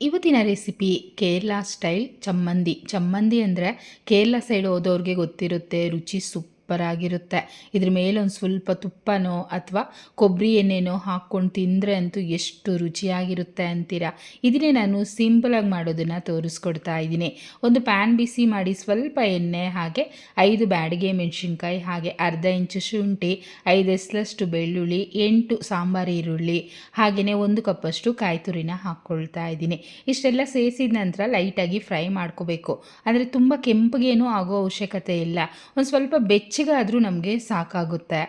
ಇವತ್ತಿನ recipe Kerala style chammanthi. Chammanthi ಅಂದರೆ Kerala side ಹೋದವ್ರಿಗೆ ಗೊತ್ತಿರುತ್ತೆ ರುಚಿ ಸೂಪರ್ ಆಗಿರುತ್ತೆ. ಇದ್ರ ಮೇಲೆ ಒಂದು ಸ್ವಲ್ಪ ತುಪ್ಪನೋ ಅಥವಾ ಕೊಬ್ಬರಿ ಎಣ್ಣೆನೋ ಹಾಕ್ಕೊಂಡು ತಿಂದರೆ ಅಂತೂ ಎಷ್ಟು ರುಚಿಯಾಗಿರುತ್ತೆ ಅಂತೀರಾ? ಇದನ್ನೇ ನಾನು ಸಿಂಪಲಾಗಿ ಮಾಡೋದನ್ನು ತೋರಿಸ್ಕೊಡ್ತಾ ಇದ್ದೀನಿ. ಒಂದು ಪ್ಯಾನ್ ಬಿಸಿ ಮಾಡಿ ಸ್ವಲ್ಪ ಎಣ್ಣೆ, ಹಾಗೆ ಐದು ಬ್ಯಾಡಿಗೆ ಮೆಣಸಿನ್ಕಾಯಿ, ಹಾಗೆ ಅರ್ಧ ಇಂಚು ಶುಂಠಿ, ಐದು ಎಸ್ಲಷ್ಟು ಬೆಳ್ಳುಳ್ಳಿ, ಎಂಟು ಸಾಂಬಾರು ಈರುಳ್ಳಿ ಹಾಗೆಯೇ ಒಂದು ಕಪ್ಪಷ್ಟು ಕಾಯಿ ತುರಿನ ಹಾಕ್ಕೊಳ್ತಾ ಇದ್ದೀನಿ. ಇಷ್ಟೆಲ್ಲ ಸೇರಿಸಿದ ನಂತರ ಲೈಟಾಗಿ ಫ್ರೈ ಮಾಡ್ಕೋಬೇಕು. ಅಂದರೆ ತುಂಬ ಕೆಂಪಗೇನೂ ಆಗೋ ಅವಶ್ಯಕತೆ ಇಲ್ಲ. ಒಂದು ಸ್ವಲ್ಪ ಬೆಚ್ಚಗಾದರೂ ನಮಗೆ ಸಾಕಾಗುತ್ತೆ.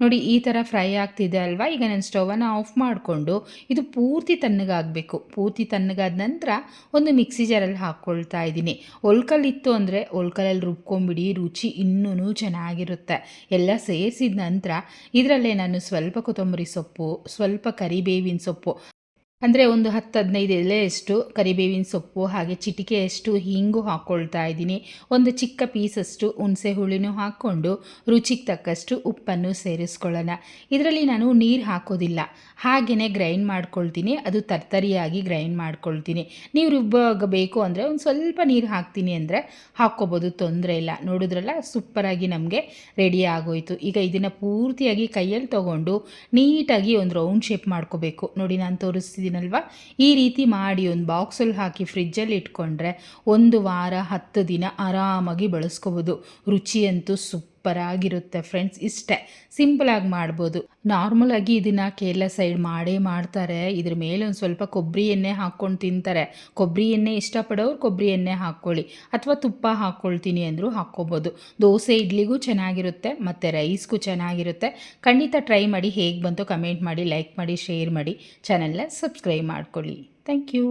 ನೋಡಿ, ಈ ಥರ ಫ್ರೈ ಆಗ್ತಿದೆ ಅಲ್ವಾ? ಈಗ ನಾನು ಸ್ಟೌವನ್ನು ಆಫ್ ಮಾಡಿಕೊಂಡು ಇದು ಪೂರ್ತಿ ತಣ್ಣಗಾಗಬೇಕು. ಪೂರ್ತಿ ತಣ್ಣಗಾದ ನಂತರ ಒಂದು ಮಿಕ್ಸಿ ಜಾರಲ್ಲಿ ಹಾಕ್ಕೊಳ್ತಾ ಇದ್ದೀನಿ. ಒಲ್ಕಲ್ಲಿತ್ತು ಅಂದರೆ ಒಲ್ಕಲಲ್ಲಿ ರುಬ್ಕೊಂಬಿಡಿ, ರುಚಿ ಇನ್ನೂ ಚೆನ್ನಾಗಿರುತ್ತೆ. ಎಲ್ಲ ಸೇರಿಸಿದ ನಂತರ ಇದರಲ್ಲೇ ನಾನು ಸ್ವಲ್ಪ ಕೊತ್ತಂಬರಿ ಸೊಪ್ಪು, ಸ್ವಲ್ಪ ಕರಿಬೇವಿನ ಸೊಪ್ಪು ಅಂದರೆ ಒಂದು ಹತ್ತು ಹದಿನೈದು ಎಲೆಯಷ್ಟು ಕರಿಬೇವಿನ ಸೊಪ್ಪು ಹಾಗೆ ಚಿಟಿಕೆಯಷ್ಟು ಹಿಂಗು ಹಾಕ್ಕೊಳ್ತಾ ಇದ್ದೀನಿ. ಒಂದು ಚಿಕ್ಕ ಪೀಸಷ್ಟು ಹುಣಸೆ ಹುಳಿನೂ ಹಾಕ್ಕೊಂಡು ರುಚಿಗೆ ತಕ್ಕಷ್ಟು ಉಪ್ಪನ್ನು ಸೇರಿಸ್ಕೊಳ್ಳೋಣ. ಇದರಲ್ಲಿ ನಾನು ನೀರು ಹಾಕೋದಿಲ್ಲ. ಹಾಗೆಯೇ ಗ್ರೈಂಡ್ ಮಾಡ್ಕೊಳ್ತೀನಿ. ಅದು ತರ್ತರಿಯಾಗಿ ಗ್ರೈಂಡ್ ಮಾಡ್ಕೊಳ್ತೀನಿ. ನೀವು ರುಬ್ಬಬೇಕು ಅಂದರೆ ಒಂದು ಸ್ವಲ್ಪ ನೀರು ಹಾಕ್ತೀನಿ ಅಂದರೆ ಹಾಕ್ಕೋಬೋದು, ತೊಂದರೆ ಇಲ್ಲ. ನೋಡಿದ್ರಲ್ಲ, ಸೂಪರಾಗಿ ನಮಗೆ ರೆಡಿ ಆಗೋಯಿತು. ಈಗ ಇದನ್ನು ಪೂರ್ತಿಯಾಗಿ ಕೈಯಲ್ಲಿ ತೊಗೊಂಡು ನೀಟಾಗಿ ಒಂದು ರೌಂಡ್ ಶೇಪ್ ಮಾಡ್ಕೋಬೇಕು. ನೋಡಿ, ನಾನು ತೋರಿಸ್ತಿದ್ದೀನಿ ಹೇಳಿದ್ದೀನಲ್ವ ಈ ರೀತಿ ಮಾಡಿ ಒಂದು ಬಾಕ್ಸಲ್ಲಿ ಹಾಕಿ ಫ್ರಿಜ್ಜಲ್ಲಿ ಇಟ್ಕೊಂಡ್ರೆ ಒಂದು ವಾರ ಹತ್ತು ದಿನ ಆರಾಮಾಗಿ ಬಳಸ್ಕೋಬೋದು. ರುಚಿಯಂತೂ ಸೂಪರಾಗಿರುತ್ತೆ ಫ್ರೆಂಡ್ಸ್, ಇಷ್ಟೇ. ಸಿಂಪಲಾಗಿ ಮಾಡ್ಬೋದು. ನಾರ್ಮಲಾಗಿ ಇದನ್ನು ಕೇರಳ ಸೈಡ್ ಮಾಡೇ ಮಾಡ್ತಾರೆ. ಇದ್ರ ಮೇಲೆ ಒಂದು ಸ್ವಲ್ಪ ಕೊಬ್ಬರಿ ಎಣ್ಣೆ ಹಾಕ್ಕೊಂಡು ತಿಂತಾರೆ. ಕೊಬ್ಬರಿ ಎಣ್ಣೆ ಇಷ್ಟಪಡೋರು ಕೊಬ್ಬರಿ ಎಣ್ಣೆ ಹಾಕ್ಕೊಳ್ಳಿ. ಅಥವಾ ತುಪ್ಪ ಹಾಕ್ಕೊಳ್ತೀನಿ ಅಂದರೂ ಹಾಕ್ಕೋಬೋದು. ದೋಸೆ, ಇಡ್ಲಿಗೂ ಚೆನ್ನಾಗಿರುತ್ತೆ, ಮತ್ತು ರೈಸ್ಗೂ ಚೆನ್ನಾಗಿರುತ್ತೆ. ಖಂಡಿತ ಟ್ರೈ ಮಾಡಿ ಹೇಗೆ ಬಂತು ಕಮೆಂಟ್ ಮಾಡಿ ಲೈಕ್ ಮಾಡಿ ಶೇರ್ ಮಾಡಿ. ಚಾನಲ್ನ ಸಬ್ಸ್ಕ್ರೈಬ್ ಮಾಡ್ಕೊಳ್ಳಿ. Thank you